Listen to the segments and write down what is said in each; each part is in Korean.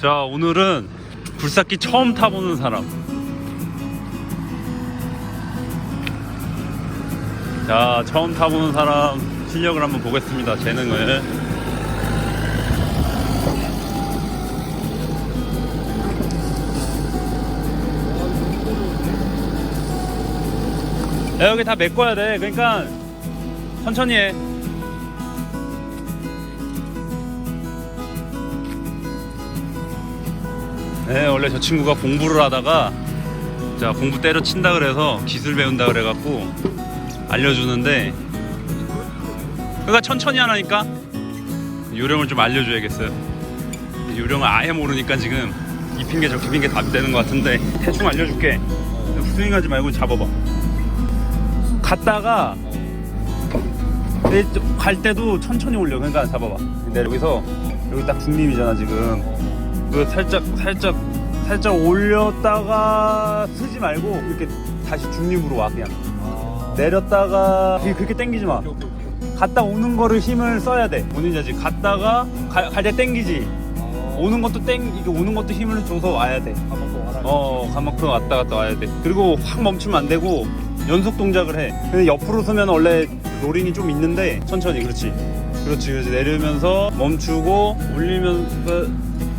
자 오늘은 굴삭기 처음 타보는 사람. 자 처음 타보는 사람 실력을 한번 보겠습니다 재능을. 야, 여기 다 메꿔야 돼. 그러니까 천천히 해 네, 원래 저 친구가 공부를 하다가 자 공부 때려친다 그래서 기술 배운다 그래갖고 알려주는데 그러니까 천천히 하라니까. 요령을 좀 알려줘야겠어요. 요령을 아예 모르니까 지금 이 핑계 저 핑계 답이 되는 것 같은데 대충 알려줄게. 스윙하지 말고 잡아봐. 갔다가 내갈 때도 천천히 올려. 그러니까 잡아봐. 근데 여기서 여기 딱 중림이잖아 지금 그 살짝 살짝 살짝 올렸다가 쓰지 말고 이렇게 다시 중립으로 와 그냥. 내렸다가 그렇게- 그렇게 당기지 마. 갔다 오는 거를 힘을 써야 돼 뭔지 알지 갔다가 갈 때 당기지. 오는 것도 땡 이게 오는 것도 힘을 줘서 와야 돼 어 가만큼 왔다 갔다 와야 돼. 그리고 확 멈추면 안 되고 연속 동작을 해. 근데 옆으로 서면 원래 롤링이 좀 있는데 천천히 그렇지. 그렇지 그렇지. 내리면서 멈추고 올리면서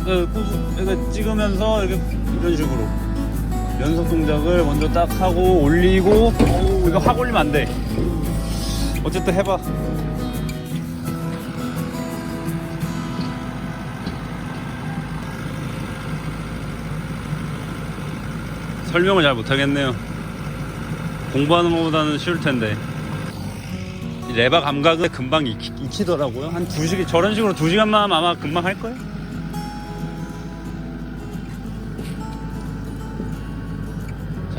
그, 그, 꾸- 이렇게 찍으면서 이렇게 이런 식으로 연속 동작을 먼저 딱 하고 올리고 이거 확 올리면 안 돼. 어쨌든 해봐. 설명을 잘 못하겠네요. 공부하는 것보다는 쉬울 텐데. 이 레바 감각은 금방 익히, 익히 더라고요. 한 두 시간 저런 식으로 두 시간만 하면 아마 금방 할 거예요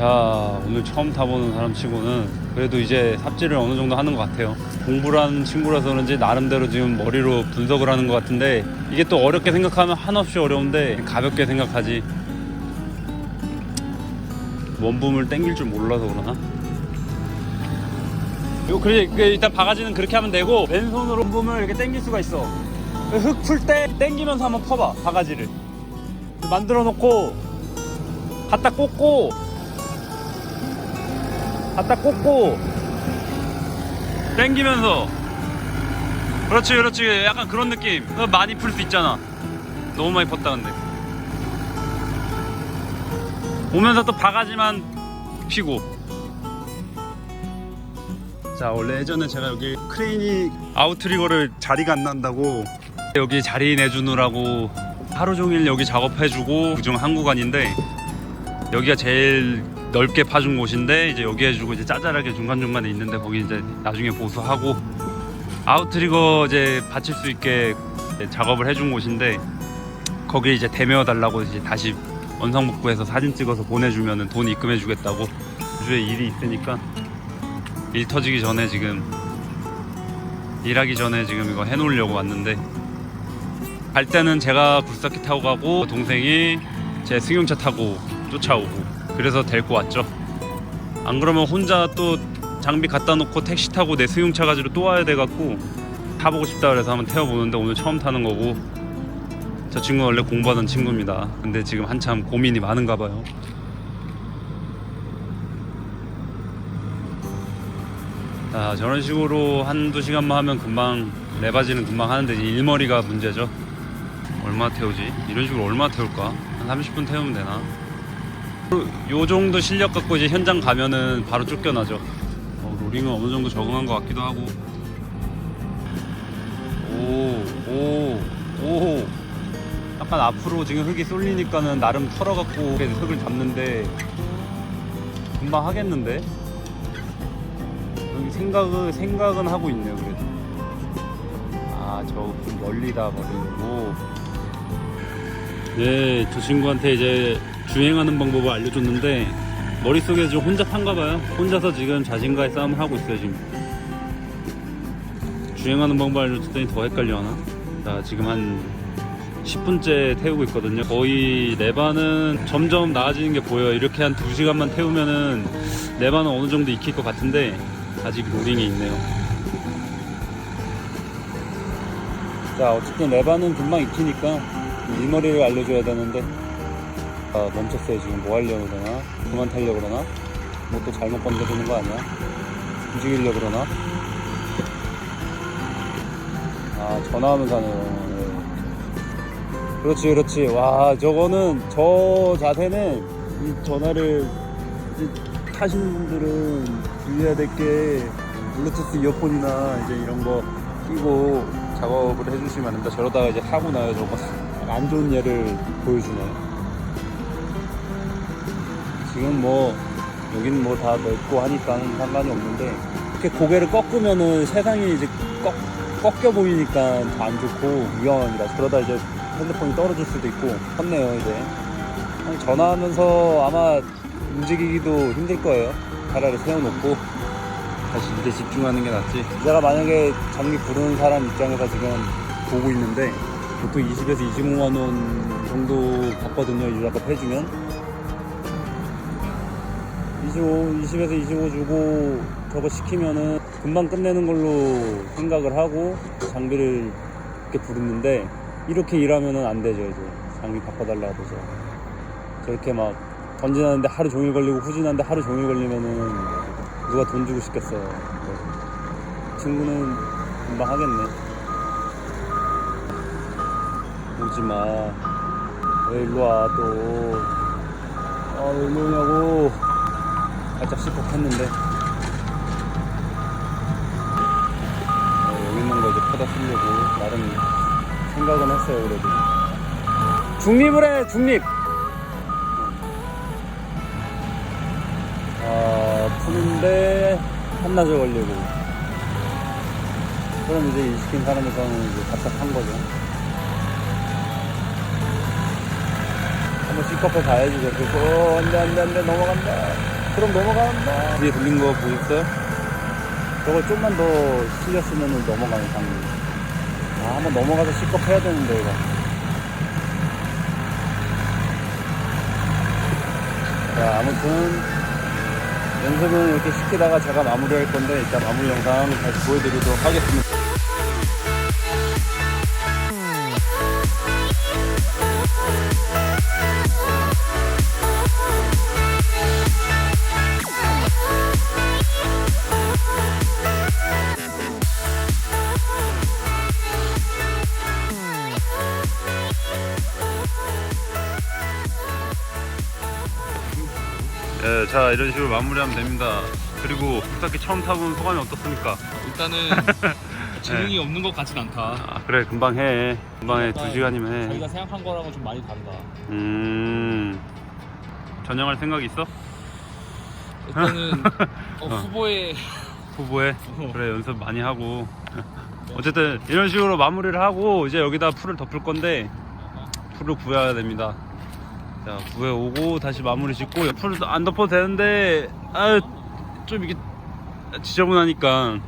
자 오늘 처음 타보는 사람 치고는 그래도 이제 삽질을 어느 정도 하는 것 같아요. 하는 친구라서 그런지 나름대로 지금 머리로 분석을 하는 것 같은데 이게 또 어렵게 생각하면 한없이 어려운데 가볍게 생각하지. 원붐을 땡길 줄 몰라서 그러나? 이거 그래 그 일단 바가지는 그렇게 하면 되고 왼손으로 원붐을 이렇게 땡길 수가 있어. 그흙풀 때 땡기면서 한번 퍼봐 바가지를. 만들어 놓고 갖다 꽂고 갖다 꽂고. 땡기면서. 그렇지 그렇지. 약간 그런 느낌. 그거 많이 풀 수 있잖아. 너무 많이 펐다 근데. 오면서 또 바가지만 피고. 자 원래 예전에 제가 여기 크레인이 아웃트리거를 자리가 안 난다고. 여기 자리 내주느라고 하루 종일 여기 작업해주고 그중 한 구간인데 여기가 제일 넓게 파준 곳인데 이제 여기 해주고 이제 짜잘하게 중간 중간에 있는데 거기 이제 나중에 보수하고 아웃트리거 이제 받칠 수 있게 작업을 해준 곳인데 거기 이제 대메어 달라고 이제 다시 원상복구해서 사진 찍어서 보내주면은 돈 입금해 주겠다고 주에 일이 있으니까 일 터지기 전에 지금 일하기 전에 지금 이거 해놓으려고 왔는데 갈 때는 제가 굴삭기 타고 가고 동생이 제 승용차 타고 쫓아오고 그래서 데리고 왔죠 안 그러면 혼자 또 장비 갖다 놓고 택시 타고 내 승용차 가지고 또 와야 돼갖고 타보고 싶다 그래서 한번 태워보는데 오늘 처음 타는 거고 저 친구 원래 공부하던 친구입니다. 근데 지금 한참 고민이 많은가 봐요. 자, 저런 식으로 한두 시간만 하면 금방 레바지는 금방 하는데 일머리가 문제죠. 얼마 태우지? 이런 식으로 얼마 태울까? 한 30분 태우면 되나? 요 정도 실력 갖고 이제 현장 가면은 바로 쫓겨나죠. 어, 로링은 어느 정도 적응한 것 같기도 하고. 오, 오, 오. 약간 앞으로 지금 흙이 쏠리니까는 나름 털어갖고 흙을 잡는데 금방 하겠는데? 여기 생각은 생각은 하고 있네요 그래도 아저 멀리다 버리고 네 저 친구한테 이제 주행하는 방법을 알려줬는데 머릿속에서 좀 혼잡한가 봐요 혼자서 지금 자신과의 싸움을 하고 있어요 지금 주행하는 방법 알려줬더니 더 헷갈려 하나? 자 지금 한 10분째 태우고 있거든요. 거의 레바는 점점 나아지는 게 보여요. 이렇게 한 2시간만 태우면은 레바는 어느 정도 익힐 것 같은데 아직 로링이 있네요. 자, 어쨌든 레바는 금방 익히니까 일머리를 알려줘야 되는데 아 멈췄어요 지금. 뭐 하려고 그러나? 그만 타려고 그러나? 뭐 또 잘못 건드리는 거 아니야? 움직이려고 그러나? 아 전화하면 가네요 네. 그렇지 그렇지. 와 저거는 저 자세는 이 전화를 타시는 분들은 주의해야 될 게 블루투스 이어폰이나 이제 이런 거 끼고 작업을 해주시면 안 된다. 저러다가 이제 하고 나요 저거. 안 좋은 예를 보여주네 지금 뭐 여기는 뭐 다 넓고 하니까 상관이 없는데 이렇게 고개를 꺾으면은 세상이 이제 꺾, 꺾여 보이니까 더안 좋고 위험합니다. 그러다 이제 핸드폰이 떨어질 수도 있고 컸네요 이제. 전화하면서 아마 움직이기도 힘들 거예요. 차라리 세워놓고 다시 일에 집중하는 게 낫지. 제가 만약에 장비 부르는 사람 입장에서 지금 보고 있는데 보통 20에서 25만 원 정도 받거든요 이 작업 해주면 25, 20에서 25 주고 저거 시키면은 금방 끝내는 걸로 생각을 하고 장비를 이렇게 부르는데 이렇게 일하면은 안 되죠 이제. 장비 바꿔달라고 그러죠 저렇게 막 던지는데 하루 종일 걸리고 후진하는데 하루 종일 걸리면은 누가 돈 주고 싶겠어요. 네. 친구는 금방 하겠네. 오지마. 왜 일로 와 또. 아, 왜 일로 오냐고 했는데. 어, 여기 있는 거 이제 퍼다 쓰려고 나름 생각은 했어요 그래도. 중립을 해 중립! 아 푸는데 한낮에 걸리고. 그럼 이제 일 시킨 사람에서는 이제 답답한 거죠. 한번 C컵에 가야지 저렇게. 어 안돼 안돼 안돼 넘어간다 그럼 넘어간다 뒤에 돌린 거 보셨어요? 저걸 좀만 더 실렸으면 넘어가는 상황 아 한번 넘어가서 C컵 해야 되는데 이거. 자 아무튼 연습은 이렇게 시키다가 제가 마무리할 건데 일단 마무리 영상 다시 보여드리도록 하겠습니다 자 이런 식으로 마무리하면 됩니다. 그리고 부탁기 처음 타본 소감이 어떻습니까? 일단은 재능이 없는 것 같진 않다. 아 그래 금방 해. 금방 해. 두 시간이면 해. 저희가 생각한 거랑은 좀 많이 다르다. 음 전향할 생각 있어? 일단은 어, 어. 후보에 후보에 어. 그래 연습 많이 하고 어쨌든 이런 식으로 마무리를 하고 이제 여기다 풀을 덮을 건데 풀을 구해야 됩니다. 자 구해 오고 다시 마무리 짓고 풀을 안 덮어도 되는데 아 좀 이게 지저분하니까